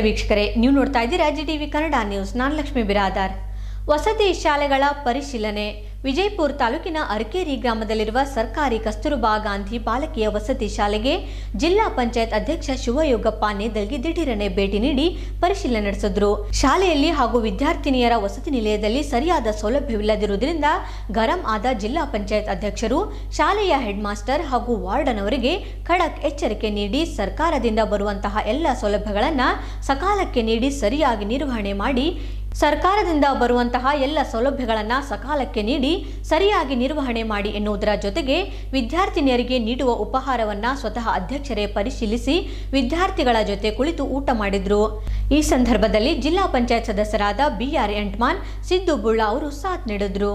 ವೀಕ್ಷಕರೇ ನೀವು ನೋಡ್ತಾ ಇದ್ದೀರಾ ಜಿ ಟಿವಿ ಕನ್ನಡ ನ್ಯೂಸ್. ನಾನು ಲಕ್ಷ್ಮೀ ಬಿರಾದಾರ್. ವಸತಿ ಶಾಲೆಗಳ ಪರಿಶೀಲನೆ. ವಿಜಯಪುರ ತಾಲೂಕಿನ ಅರಕೇರಿ ಗ್ರಾಮದಲ್ಲಿರುವ ಸರ್ಕಾರಿ ಕಸ್ತೂರ್ಬಾ ಗಾಂಧಿ ಬಾಲಕಿಯ ವಸತಿ ಶಾಲೆಗೆ ಜಿಲ್ಲಾ ಪಂಚಾಯತ್ ಅಧ್ಯಕ್ಷ ಶಿವಯೋಗಪ್ಪ ನೇದಲ್ಗಿ ದಿಢೀರನೆ ಭೇಟಿ ನೀಡಿ ಪರಿಶೀಲನೆ ನಡೆಸಿದ್ರು. ಶಾಲೆಯಲ್ಲಿ ಹಾಗೂ ವಿದ್ಯಾರ್ಥಿನಿಯರ ವಸತಿ ನಿಲಯದಲ್ಲಿ ಸರಿಯಾದ ಸೌಲಭ್ಯವಿಲ್ಲದಿರುವುದರಿಂದ ಗರಂ ಆದ ಜಿಲ್ಲಾ ಪಂಚಾಯತ್ ಅಧ್ಯಕ್ಷರು, ಶಾಲೆಯ ಹೆಡ್ ಮಾಸ್ಟರ್ ಹಾಗೂ ವಾರ್ಡನ್ ಅವರಿಗೆ ಖಡಕ್ ಎಚ್ಚರಿಕೆ ನೀಡಿ ಸರ್ಕಾರದಿಂದ ಬರುವಂತಹ ಎಲ್ಲ ಸೌಲಭ್ಯಗಳನ್ನು ಸಕಾಲಕ್ಕೆ ನೀಡಿ ಸರಿಯಾಗಿ ನಿರ್ವಹಣೆ ಮಾಡಿ ಸರ್ಕಾರದಿಂದ ಬರುವಂತಹ ಎಲ್ಲ ಸೌಲಭ್ಯಗಳನ್ನು ಸಕಾಲಕ್ಕೆ ನೀಡಿ ಸರಿಯಾಗಿ ನಿರ್ವಹಣೆ ಮಾಡಿ ಎನ್ನುವುದರ ಜೊತೆಗೆ ವಿದ್ಯಾರ್ಥಿನಿಯರಿಗೆ ನೀಡುವ ಉಪಹಾರವನ್ನು ಸ್ವತಃ ಅಧ್ಯಕ್ಷರೇ ಪರಿಶೀಲಿಸಿ ವಿದ್ಯಾರ್ಥಿಗಳ ಜೊತೆ ಕುಳಿತು ಊಟ ಮಾಡಿದ್ರು. ಈ ಸಂದರ್ಭದಲ್ಲಿ ಜಿಲ್ಲಾ ಪಂಚಾಯತ್ ಸದಸ್ಯರಾದ ಬಿಆರ್ ಎಂಟ್ಮಾನ್, ಸಿದ್ದು ಬುಳ್ಳ ಅವರು ಸಾಥ್ ನೀಡಿದ್ರು.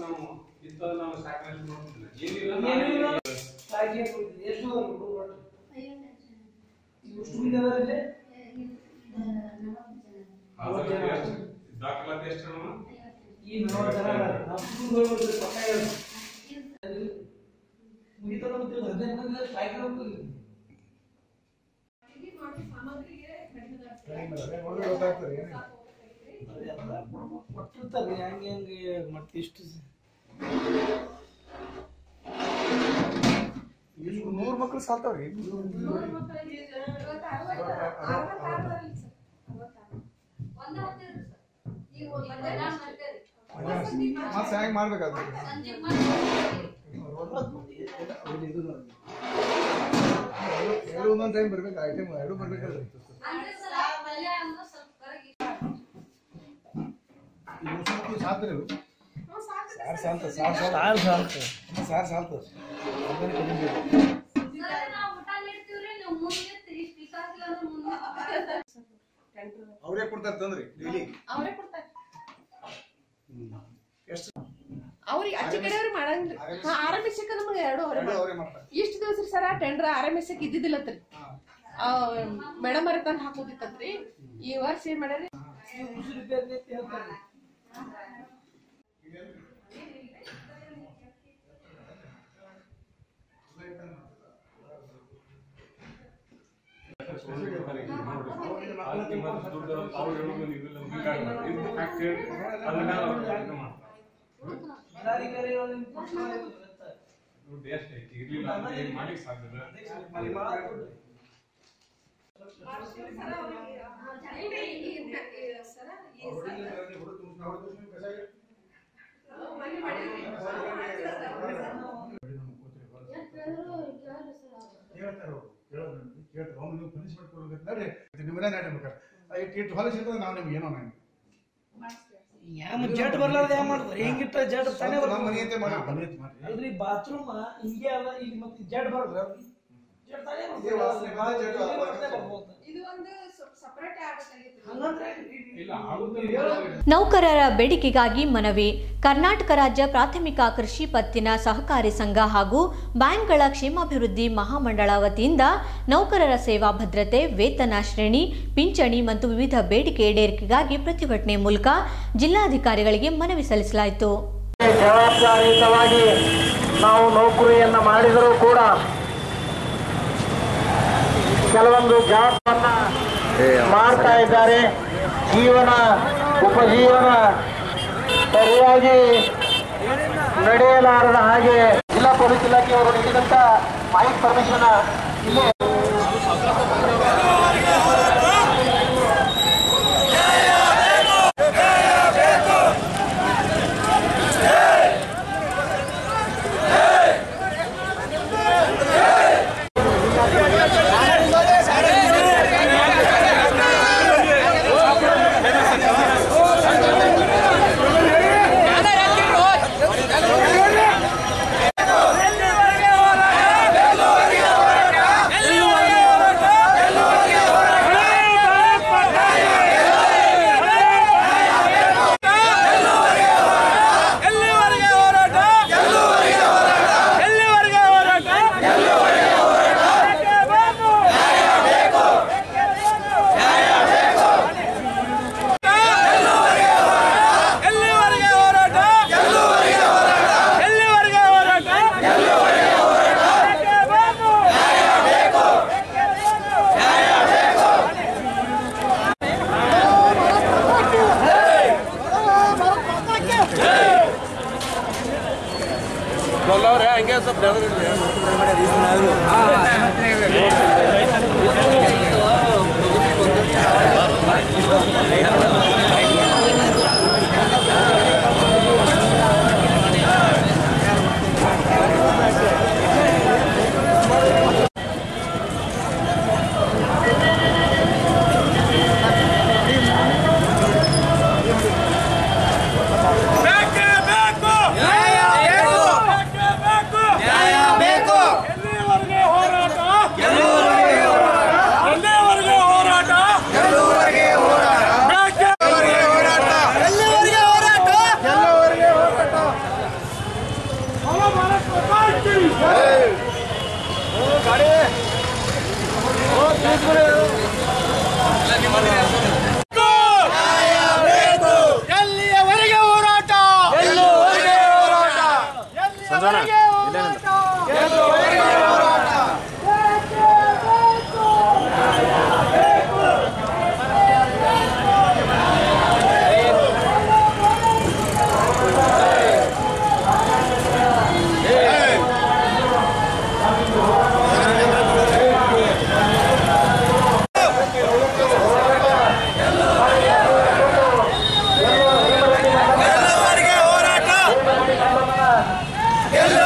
ನಾವು ಇದ್ದ ನಾವು ಸಾಕಷ್ಟು ನೋಡ್ತಿಲ್ಲ ಏನಿಲ್ಲ ಎಷ್ಟು ಹುಡುಗರು ಒಟ್ಟು? ಎಷ್ಟು ಮಂದಿ ಅದಾರ ಇಲ್ಲಿ? ಹಾಜರಾತಿ ಎಷ್ಟು? ದಾಖಲಾತಿ ಎಷ್ಟು ಅಣ್ಣ? ಈ ನಲವತ್ತು ಜನ ಪಕ್ಕ ಗೊತ್ತಿಲ್ಲ, ಹದಿನೈದು ಮಂದಿ ಸ್ಟ್ರೈಕ್ ಹೋಗ್ತಿಲ್ಲ. ನೋಡಿದ್ರೆ ಗೊತ್ತಾಗ್ತದೆ ಏನಿಲ್ಲ ಅದೆಲ್ಲ ಕೊಟ್ಟಿರ್ತಾರೆ, ಹೆಂಗೆ ಹೆಂಗೆ ಮತ್ತೆ ಇಷ್ಟು. ಇಷ್ಟು ನೂರು ಮಕ್ಳು ಸಾಲ್ತಾವ್ರಿ? ಮತ್ತೆ ನೋಡಿ. ಎರಡು- ಎರಡು ಒಂದೊಂದು ಟೈಮ್ ಬರ್ಬೇಕು? ಐಟಮ್ ಎರಡು ಬರ್ಬೇಕಲ್ರಿ ಈ ಮುಸುಕು ಸಾತ್ರಿ ಇವು. ಸಾರ್ ಸಾಲ್ತ ಸಾರ್ ಸಾಲ್ತ. ಸಾರ್ ಸಾಲ್ತ. ಅದನ್ನ ಕಡಿಮೆ ಅವ್ರೇ ಕೊಡ್ತಾರೆ ತಂದ್ರಿ ಡೈಲಿ. ಅವರೇ ಕೊಡ್ತಾರೆ. ಎಷ್ಟು ಅವ್ರಿಗೆ ಅಚ್ಚಿ ಕಡೆಯವ್ರಿಗೆ ಮಾಡಂಗಿಲ್ಲ. ಹಾ ಆರಂಭಿಸಕ್ಕೆ ನಮ್ಗೆ ಎರಡು ಅವ್ರೆ ಎರಡು ಅವರೇ ಮಾಡ್ತಾರೆ. ಇಷ್ಟು ದಿವಸ ಸರ ಟೆಂಡ್ರ ಆರಂಭಿಸಕ್ಕೆ ಇದ್ದಿದ್ದಿಲ್ಲತ್ರಿ ಮೇಡಮ್ ಅವ್ರ ತಂದು ಹಾಕೋದಿತ್ತತ್ರಿ ಈ ವರ್ಷ ಏನ್ ಮಾಡ್ಯಾರಿ? ದುಡ್ಡು ಎಷ್ಟು ಐತಿ? ಇರ್ಲಿಲ್ಲ ಮಾಡ್ಲಿಕ್ಕೆ ಸಾಧ್ಯ ನೀವು ನಿಮ್ಗೆ ಏನೋ ಜಡ್ ಬರ್ಲಾರ್ದ ಯಾವ ಮಾಡ್ತಾರೆ ಹೆಂಗಿಟ್ಟ ಜಡ್ ತಾನೇ ಬರ್ತಾರೆ. ಬಾತ್ರೂಮ್, ಹಿಂಗೆ ಅದ ಈಗ ಮತ್ತೆ ಜಡ್ ಬರಲ್ಲ ನೌಕರರ ಬೇಡಿಕೆಗಾಗಿ ಮನವಿ. ಕರ್ನಾಟಕ ರಾಜ್ಯ ಪ್ರಾಥಮಿಕ ಕೃಷಿ ಪತ್ತಿನ ಸಹಕಾರಿ ಸಂಘ ಹಾಗೂ ಬ್ಯಾಂಕ್ಗಳ ಕ್ಷೇಮಾಭಿವೃದ್ಧಿ ಮಹಾಮಂಡಳ ವತಿಯಿಂದ ನೌಕರರ ಸೇವಾ ಭದ್ರತೆ ವೇತನ ಶ್ರೇಣಿ ಪಿಂಚಣಿ ಮತ್ತು ವಿವಿಧ ಬೇಡಿಕೆ ಈಡೇರಿಕೆಗಾಗಿ ಪ್ರತಿಭಟನೆ ಮೂಲಕ ಜಿಲ್ಲಾಧಿಕಾರಿಗಳಿಗೆ ಮನವಿ ಸಲ್ಲಿಸಲಾಯಿತು. ಜವಾಬ್ದಾರಿಯುತವಾಗಿ ನಾವು ನೌಕರಿಯನ್ನು ಮಾಡಿದರೂ ಕೂಡ ಕೆಲವೊಂದು ಜಾಬನ್ನ ಮಾಡ್ತಾ ಇದ್ದಾರೆ. ಜೀವನ, ಉಪಜೀವನ ಸರಿಯಾಗಿ ನಡೆಯಲಾರದ ಹಾಗೆ ಜಿಲ್ಲಾ ಪೊಲೀಸ್ ಇಲಾಖೆಯವರು ನೀಡಿದಂತ ಮೈಕ್ ಪರ್ಮಿಷನ್ ಇಲ್ಲಿ ಕೊಲ್ಲವ್ರೆ ಹಂಗೆ ಸ್ವಲ್ಪ ರಾಜ್ಯ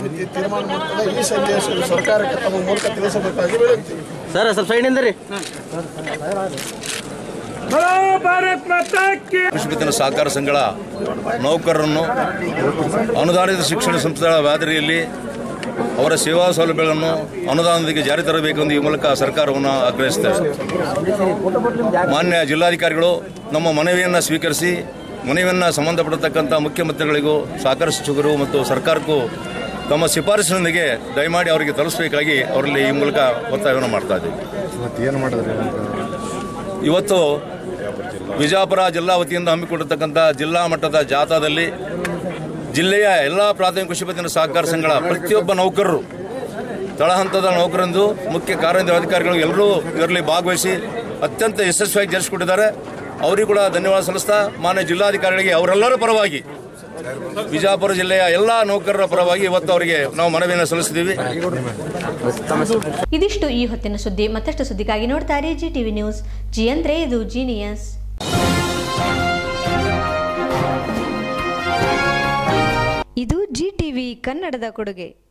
ಸಮಿತಿ ತೀರ್ಮಾನ ಮಾಡ್ತದೆ ಈ ಸಂದೇಶ ಸರ್ಕಾರಕ್ಕೆ ತಮ್ಮ ಮೂಲಕ ತಿಳಿಸಬೇಕಾಗಿ ವಿನಂತಿ ಸರ್ ಸ್ವಲ್ಪ ಸೈಡ್ ರೀ ವಿಶ್ವವಿದ್ಯಾಲಯ ಸಹಕಾರ ಸಂಘಗಳ ನೌಕರರನ್ನು ಅನುದಾನಿತ ಶಿಕ್ಷಣ ಸಂಸ್ಥೆಗಳ ಮಾದರಿಯಲ್ಲಿ ಅವರ ಸೇವಾ ಸೌಲಭ್ಯಗಳನ್ನು ಅನುದಾನದೊಂದಿಗೆ ಜಾರಿ ತರಬೇಕೆಂದು ಈ ಮೂಲಕ ಸರ್ಕಾರವನ್ನು ಆಗ್ರಹಿಸುತ್ತೇವೆ. ಮಾನ್ಯ ಜಿಲ್ಲಾಧಿಕಾರಿಗಳು ನಮ್ಮ ಮನವಿಯನ್ನು ಸ್ವೀಕರಿಸಿ ಮನವಿಯನ್ನು ಸಂಬಂಧಪಡತಕ್ಕಂಥ ಮುಖ್ಯಮಂತ್ರಿಗಳಿಗೂ ಸಹಕಾರ ಸಚಿವರು ಮತ್ತು ಸರ್ಕಾರಕ್ಕೂ ತಮ್ಮ ಶಿಫಾರಸಿನೊಂದಿಗೆ ದಯಮಾಡಿ ಅವರಿಗೆ ತಲುಪಿಸಬೇಕಾಗಿ ಅವರಲ್ಲಿ ಈ ಮೂಲಕ ಒತ್ತಾಯವನ್ನು ಮಾಡ್ತಾ ಇದ್ದೀವಿ. ಇವತ್ತು ವಿಜಾಪುರ ಜಿಲ್ಲಾ ವತಿಯಿಂದ ಹಮ್ಮಿಕೊಂಡಿರ್ತಕ್ಕಂಥ ಜಿಲ್ಲಾ ಮಟ್ಟದ ಜಾಥಾದಲ್ಲಿ ಜಿಲ್ಲೆಯ ಎಲ್ಲ ಪ್ರಾಥಮಿಕ ಕೃಷಿ ಪತ್ತಿನ ಸಹಕಾರ ಸಂಘಗಳ ಪ್ರತಿಯೊಬ್ಬ ನೌಕರರು ತಳಹಂತದ ನೌಕರಂದು ಮುಖ್ಯ ಕಾರ್ಯನಿರ್ವಹಣಾಧಿಕಾರಿಗಳು ಎಲ್ಲರೂ ಇದರಲ್ಲಿ ಭಾಗವಹಿಸಿ ಅತ್ಯಂತ ಯಶಸ್ವಿಯಾಗಿ ಜರುಗಿಸಿಕೊಟ್ಟಿದ್ದಾರೆ ಅವರಿಗೂ ಕೂಡ ಧನ್ಯವಾದ ಸಲ್ಲಿಸ್ತಾ ಮಾನ್ಯ ಜಿಲ್ಲಾಧಿಕಾರಿಗಳಿಗೆ ಅವರೆಲ್ಲರ ಪರವಾಗಿ ವಿಜಯಪುರ ಜಿಲ್ಲೆಯ ಎಲ್ಲಾ ನೌಕರರ ಪರವಾಗಿ ಇವತ್ತು ಅವರಿಗೆ ನಾವು ಮನವಿಯನ್ನು ಸಲ್ಲಿಸಿದ್ದೀವಿ. ಇದಿಷ್ಟು ಈ ಹೊತ್ತಿನ ಸುದ್ದಿ. ಮತ್ತಷ್ಟು ಸುದ್ದಿಗಾಗಿ ನೋಡ್ತಾರೆ ಜಿಟಿವಿ ಜಿ ಟಿವಿ ನ್ಯೂಸ್. ಜಿ ಅಂದ್ರೆ ಇದು ಜೀನಿಯಸ್. ಇದು ಜಿ ಟಿವಿ ಕನ್ನಡದ ಕೊಡುಗೆ.